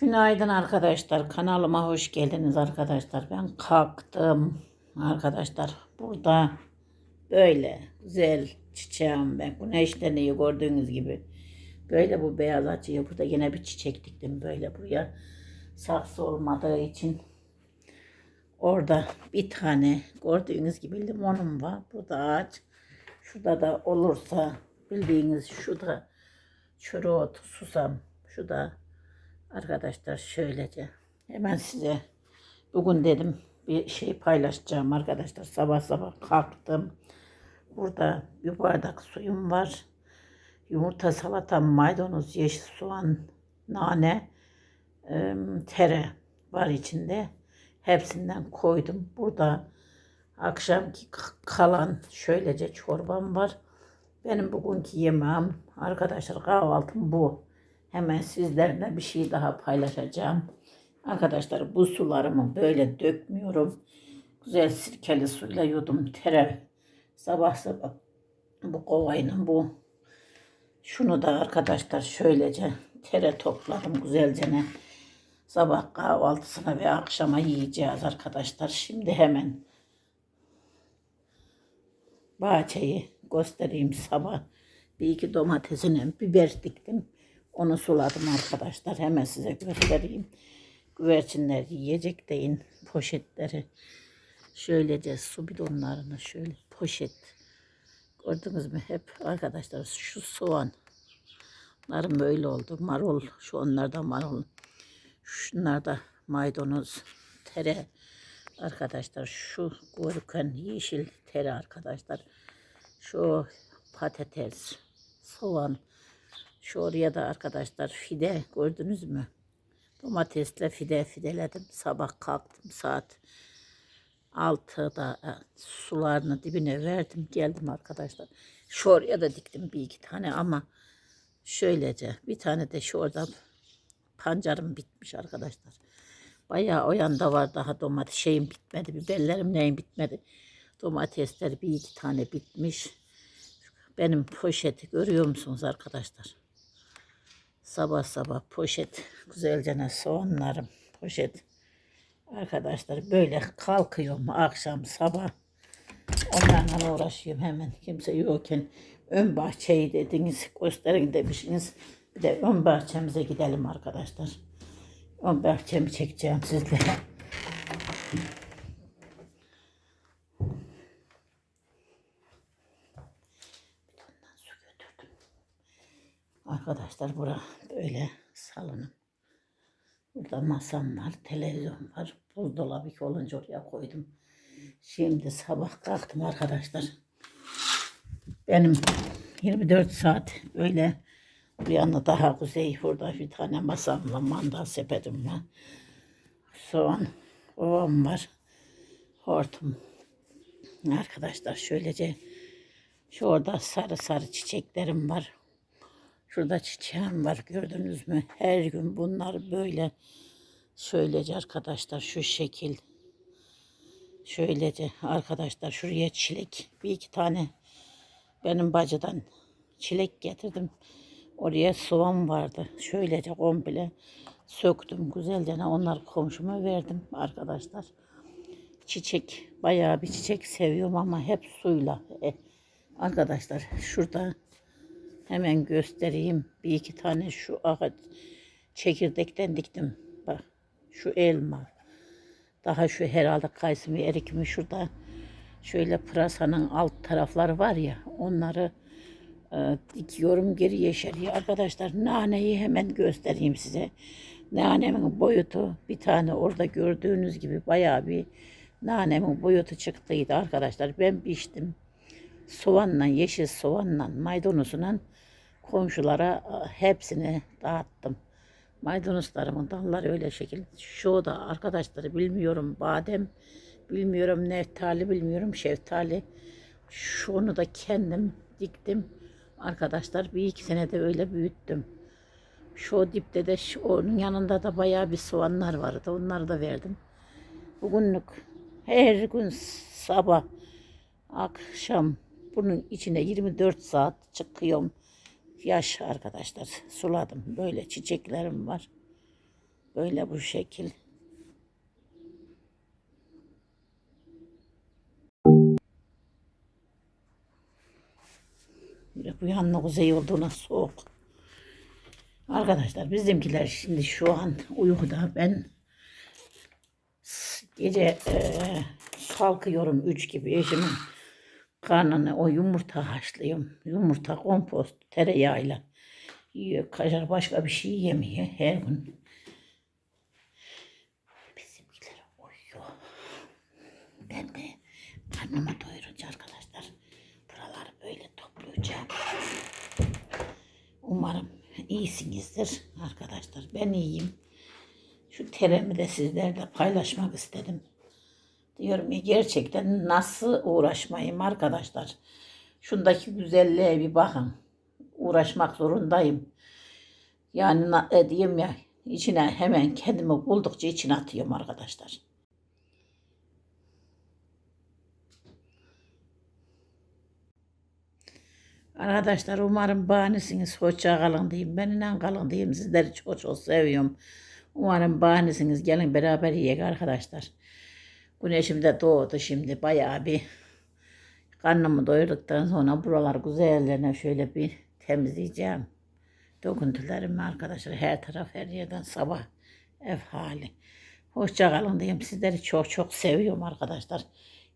Günaydın arkadaşlar. Kanalıma hoş geldiniz arkadaşlar. Ben kalktım arkadaşlar. Burada böyle güzel çiçeğim ben. Güneşleniyor gördüğünüz gibi. Böyle bu beyaz açıyor. Burada yine bir çiçek diktim böyle buraya. Saksı olmadığı için. Orada bir tane gördüğünüz gibi limonum var. Burada ağaç. Şurada da olursa bildiğiniz çürü ot, susam. Şurada Arkadaşlar şöylece hemen size bugün dedim bir şey paylaşacağım arkadaşlar. Sabah sabah kalktım. Burada bir bardak suyum var. Yumurta, salata, maydanoz, yeşil soğan, nane, tere var içinde. Hepsinden koydum. Burada akşamki kalan şöylece çorbam var. Benim bugünkü yemeğim arkadaşlar kahvaltım bu. Hemen sizlerle bir şey daha paylaşacağım. Arkadaşlar bu sularımı böyle dökmüyorum. Güzel sirkeli suyla yudum tere. Sabah sabah bu kovayla bu. Şunu da arkadaşlar şöylece tere topladım güzelce. ne. Sabah kahvaltısına ve akşama yiyeceğiz arkadaşlar. Şimdi hemen bahçeyi göstereyim sabah. Bir iki domatesine biber diktim. Onu suladım arkadaşlar. Hemen size göstereyim. Güvercinler yiyecek deyin poşetleri. Şöylece su bidonlarını şöyle poşet. Gördünüz mü hep arkadaşlar şu soğan. Bunların böyle oldu. Marul. Şu onlarda marul. Şunlar da maydanoz. Tere. Arkadaşlar şu görüken yeşil tere arkadaşlar. Şu patates. Soğan. Şu oraya da arkadaşlar fide gördünüz mü? Domatesle fide fideledim. Sabah kalktım saat 6'da e, sularını dibine verdim. Geldim arkadaşlar. Şu oraya da diktim bir iki tane ama şöylece bir tane de şu orada pancarım bitmiş arkadaşlar. Bayağı o yanda var daha domates şeyim bitmedi. Biberlerim neyim bitmedi. Domatesler bir iki tane bitmiş. Benim poşeti görüyor musunuz arkadaşlar? Sabah sabah poşet güzelce soğanlarım poşet. Arkadaşlar böyle kalkıyorum akşam sabah. Onlarla uğraşıyorum hemen kimse yokken. Ön bahçeyi dediniz gösterin demişsiniz. Bir de ön bahçemize gidelim arkadaşlar. Ön bahçemi çekeceğim sizlere. Arkadaşlar bura böyle salonum. Burada masam var, televizyon var. Buzdolabı ki olunca oraya koydum. Şimdi sabah kalktım arkadaşlar. Benim 24 saat öyle bir yana daha kuzey burada bir tane masamla mandal sepetim var. Soğan ovam var. Hortum. Arkadaşlar şöylece şu orada sarı sarı çiçeklerim var. Şurada çiçeğim var gördünüz mü? Her gün bunlar böyle şöylece arkadaşlar şu şekil. Şöylece arkadaşlar şuraya çilek bir iki tane benim bacıdan çilek getirdim. Oraya soğan vardı. Şöylece komple söktüm güzelce onlar komşuma verdim arkadaşlar. Çiçek bayağı bir çiçek seviyorum ama hep suyla. E, arkadaşlar şurada Hemen göstereyim. Bir iki tane şu ağaç çekirdekten diktim. Bak şu elma. Daha şu herhalde kayısı mı erik mi şurada. Şöyle pırasanın alt tarafları var ya onları e, dikiyorum geri yeşeriyor. Arkadaşlar naneyi hemen göstereyim size. Nanemin boyutu bir tane orada gördüğünüz gibi bayağı bir nanemin boyutu çıktıydı arkadaşlar. Ben biçtim soğanla, yeşil soğanla, maydanozla komşulara e, hepsini dağıttım. Maydanozlarımın dalları öyle şekil. Şu da arkadaşları bilmiyorum badem, bilmiyorum neftali, bilmiyorum şeftali. Şunu da kendim diktim. Arkadaşlar bir iki senede öyle büyüttüm. Şu dipte de şu, onun yanında da bayağı bir soğanlar vardı. Onları da verdim. Bugünlük her gün sabah akşam bunun içine 24 saat çıkıyorum. Yaş arkadaşlar suladım. Böyle çiçeklerim var. Böyle bu şekil. Bu yanına kuzey olduğuna soğuk. Arkadaşlar bizimkiler şimdi şu an uykuda. Ben gece eee kalkıyorum 3 gibi eşimin karnına o yumurta haşlıyorum. Yumurta kompost tereyağıyla yiyor. Kaşar başka bir şey yemiyor her gün. Bizimkiler uyuyor. Ben de karnımı doyurunca arkadaşlar buraları böyle toplayacağım. Umarım iyisinizdir arkadaşlar. Ben iyiyim. Şu teremi de sizlerle paylaşmak istedim. Diyorum ya gerçekten nasıl uğraşmayayım arkadaşlar. Şundaki güzelliğe bir bakın. Uğraşmak zorundayım. Yani e, diyeyim ya içine hemen kendimi buldukça içine atıyorum arkadaşlar. Arkadaşlar umarım bahanesiniz. Hoşça kalın diyeyim. Ben inan kalın diyeyim. Sizleri çok çok seviyorum. Umarım bahanesiniz. Gelin beraber yiyek arkadaşlar. Güneşim de doğdu şimdi. Bayağı bir karnımı doyurduktan sonra buralar güzellerine şöyle bir temizleyeceğim. Döküntülerimi arkadaşlar her taraf her yerden sabah ev hali. Hoşça kalın diyeyim. Sizleri çok çok seviyorum arkadaşlar.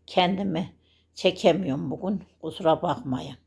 Kendimi çekemiyorum bugün. Kusura bakmayın.